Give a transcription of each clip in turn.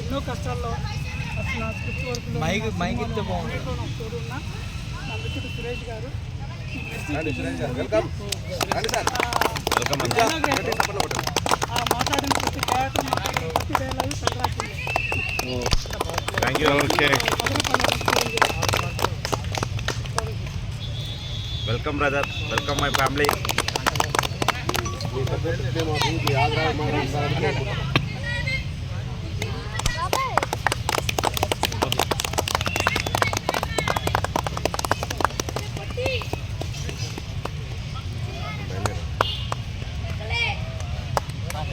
ఎన్నో కష్టాల్లో అసలు నా స్క్రిప్ట్ నాకు తోడున్న సురేష్ గారు మాట్లాడిన ప్రతి క్యారెక్టర్ మాట్లాడిన ప్రతి dialogue Sankranti thank you okay welcome brother welcome my family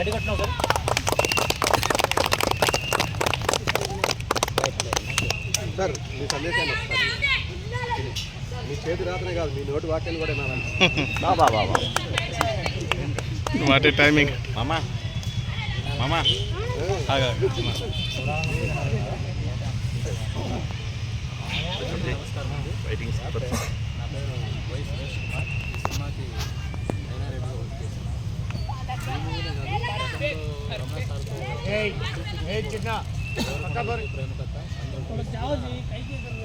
గడి కట్టినావు సార్. సార్ మీ సందేశాన్ని మీ చేతి రాత్రే కాదు మీ నోటి వాక్యాలు కూడా వినాలండి. బాబా బాబా వాటి టైమింగ్ మామా మామా. ఫైటింగ్ సూపర్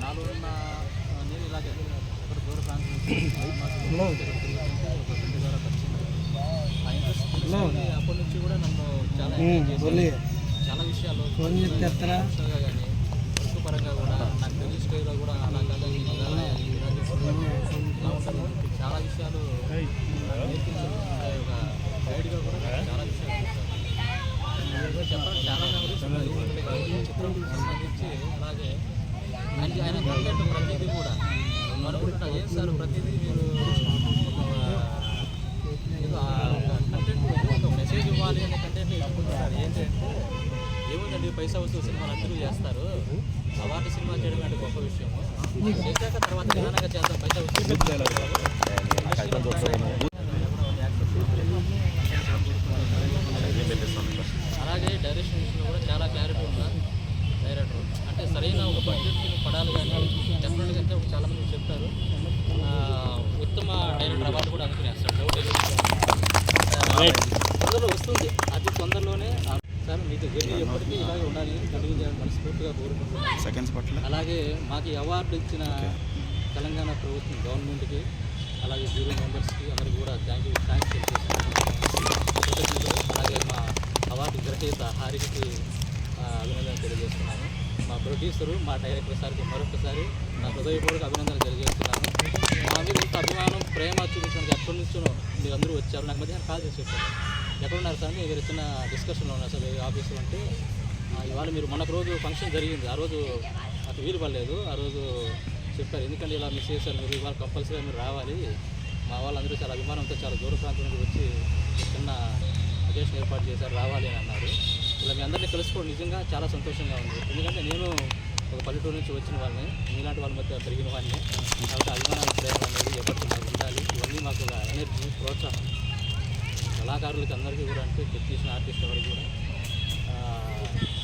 నాలో ఉన్న ఆ, నేను ఇలాగే ఒక దూర ప్రాంతం నుంచి ఒక ఫ్రెండ్ ద్వారా పరిచయం ఆ ఇంట్రెస్ట్ తెలుసుకొని అప్పటి నుంచి కూడా నన్ను చాలా. చాలా విషయాలు పరంగా కూడా నాకు స్టేజ్లో కూడా అలా కాదు ఇలా ఇలా చేస్తున్నాను. ఇలా ఉంటుంది చాలా విషయాలు నాకు నేర్పించారు అంటే ఒక చాలా చిత్రం సంబంధించి అలాగే ఆయన ఆయన కంటెంట్ ప్రతిదీ కూడా నేను ఏం సార్ ప్రతిదీ మీరు కంటెంట్ ఒక మెసేజ్ ఇవ్వాలి అనే కంటెంట్ అనుకుంటున్నారు ఏంటంటే ఏముందండి పైసా వస్తువు సినిమాలు అందరూ చేస్తారు అవార్డు సినిమా చేయడం అంటే గొప్ప విషయం చేశాక తర్వాత నిదానంగా చేద్దాం పైసా వస్తువు అలాగే డైరెక్షన్ విషయంలో కూడా చాలా క్లారిటీ ఉన్నారు డైరెక్టర్ అంటే సరైన ఒక బడ్జెట్ ఫిల్మ్ పడాలి కానీ డెఫినెట్గా అంటే చాలా మంది చెప్తారు ఆ, ఉత్తమ డైరెక్టర్ అవార్డు కూడా అందుకునేస్తాడు డౌట్ లేదు. ఆ, తొందరలో వస్తుంది అతి తొందరలోనే ఆ, సార్ మీకు జర్నీ ఎప్పటికీ ఇలాగే ఉండాలి కంటిన్యూ చేయాలని మనస్ఫూర్తిగా కోరుకుంటున్నాను సెకండ్స్ పట్ల. అలాగే మాకు అవార్డు ఇచ్చిన తెలంగాణ ప్రభుత్వం గవర్నమెంట్కి అలాగే జ్యూరీ మెంబర్స్కి అందరికీ కూడా థ్యాంక్ యూ థ్యాంక్స్ కృతజ్ఞతలు అలాగే మా అవార్డు గ్రహీత హారికకి ఆ, అభినందనలు తెలియజేస్తున్నాను మా ప్రొడ్యూసరు మా డైరెక్టర్ సార్కి మరొకసారి నా హృదయపూర్వక అభినందనలు తెలియజేస్తున్నాను మా మీద ఇంత అభిమానం ప్రేమ చూపించడానికి ఎక్కడి నుంచో మీరు అందరూ వచ్చారు. నాకు మధ్యాహ్నం కాల్ చేసి చెప్పారు. ఎక్కడున్నారు సార్ మీరు చిన్న డిస్కషన్లో ఉన్నారు సార్ ఆఫీస్లో అంటే ఇవాళ మీరు మొన్నటి రోజు ఫంక్షన్ జరిగింది. ఆ రోజు నాకు వీలు పడలేదు. ఆ రోజు చెప్పారు. ఎందుకంటే ఇలా మిస్ చేశారు మీరు ఇవాళ కంపల్సరీగా మీరు రావాలి. మా వాళ్ళందరూ చాలా అభిమానంతో చాలా దూర ప్రాంతం నుండి వచ్చి చిన్న అకేషన్ ఏర్పాటు చేశారు రావాలి అని అన్నారు. ఇలా మీ అందరినీ కలుసుకోవడం నిజంగా చాలా సంతోషంగా ఉంది. ఎందుకంటే నేను ఒక పల్లెటూరు నుంచి వచ్చిన వాళ్ళని మీలాంటి వాళ్ళ మధ్య పెరిగిన వాడిని కాబట్టి అభిమానాలు ప్రేమ అనేది ఎప్పటికీ మాకు ఉండాలి ఇవన్నీ ఎనర్జీ ప్రోత్సాహం. కళాకారులకి అందరికీ కూడా అంటే టెక్నీషియన్ ఆర్టిస్ట్ ఎవరికి కూడా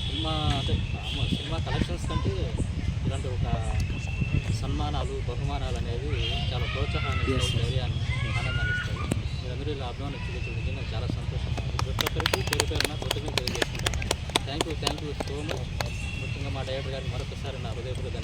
సినిమా అంటే సినిమా కలెక్షన్స్ కంటే ఇలాంటి ఒక సన్మానాలు బహుమానాలు అనేవి చాలా ప్రోత్సాహాన్ని ధైర్యాన్ని ఆనందాన్ని ఇస్తాయి. మీరందరూ ఇలా అభిమానం చూపించడం నిజంగా చాలా సంతోషంగా ఉంది. ప్రతి ఒక్కరికి పేరు పేరున కృతజ్ఞత తెలియజేసుకుంటాను. Thank you thank you so much ముఖ్యంగా మా డైరెక్టర్ గారికి మరొకసారి నా హృదయపూర్వక